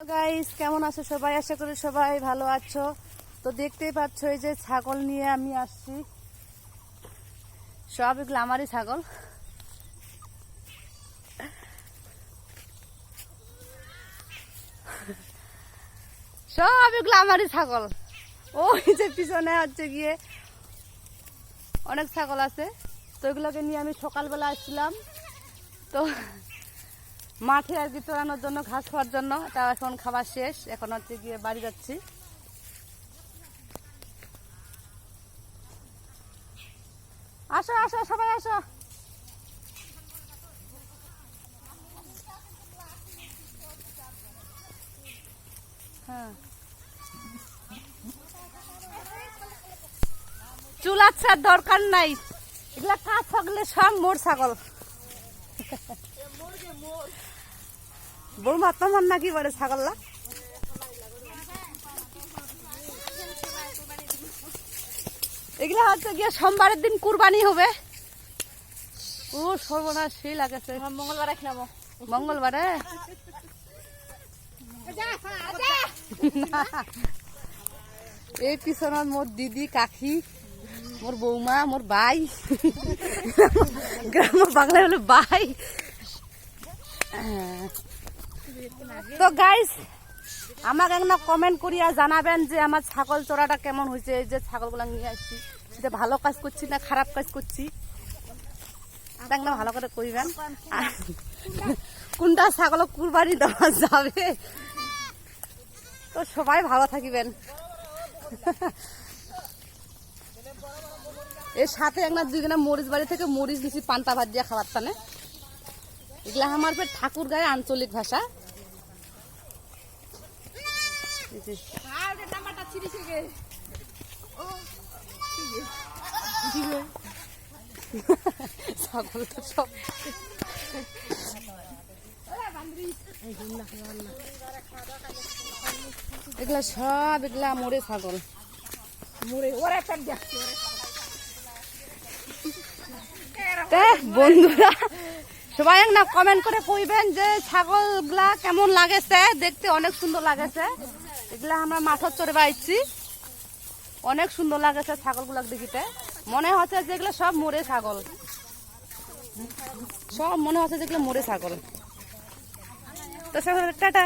Guys কেমন আছো সবাই? আশা করি সবাই ভালো আছো। তো দেখতেই পাচ্ছ এই যে ছাগল নিয়ে আমি আসছি। সব এগুলো আমারই ছাগল। সব এগুলো আমারই ছাগল ওই যে পিছনে হচ্ছে গিয়ে অনেক ছাগল আছে। তো এগুলোকে নিয়ে আমি সকালবেলা আসছিলাম। তো মাঠে আর কি তোলানোর জন্য, ঘাস খাওয়ার জন্য। তা এখন খাবার শেষ। এখন হচ্ছে গিয়ে বাড়ি যাচ্ছি। আসো আসো, সবাই আসো। হ্যাঁ। চুল আচ্ছা দরকার নাই। এগুলা কাজ থাকলে সব মোর ছাগল। বড় মাত্রা মান নাকি বলে ছাগললা এগুলা হচ্ছে গিয়ে সোমবারের দিন কুরবানি হবে। ও সর্বনাশ সেই লাগেছে। মঙ্গলবারে রাখলাম মঙ্গলবারে? এই পিছনত মোর দিদি কাকি। মোর বৌমা, মোর ভাই গ্রাম বাংলায় হলো ভাই তো গাইস আমাকে একটা কমেন্ট করিয়া জানাবেন যে আমার ছাগল চড়াটা কেমন হয়েছে এই যে ছাগলগুলো নিয়ে আসছি। যে ভালো কাজ করছি না খারাপ কাজ করছি? একদম ভালো করে করিবেন কোনটা ছাগল কুরবানি দেওয়া যাবে? তো সবাই ভালো থাকিবেন। এর সাথে একটা দুইখানা মরিচ বাড়ি থেকে মরিচ দিছি, পান্তা ভাত দিয়ে খাবার টানে। এগুলা আমার ফের ঠাকুর গায়ে আঞ্চলিক ভাষা। এগুলা সব এগুলা মরে ছাগল। মুরে, ওরা তে বন্ধুরা, সবাই না কমেন্ট করে কইবেন যে ছাগলগুলা কেমন লাগেছে? দেখতে অনেক সুন্দর লাগেছে। এগুলা আমরা মাঠত চড়ে বাইছি। অনেক সুন্দর লাগেছে ছাগলগুলা দেখিতে। মনে হচ্ছে যে এগুলো সব মরে ছাগল। সব মনে হচ্ছে যেগুলো মরে ছাগল। তো টাটা।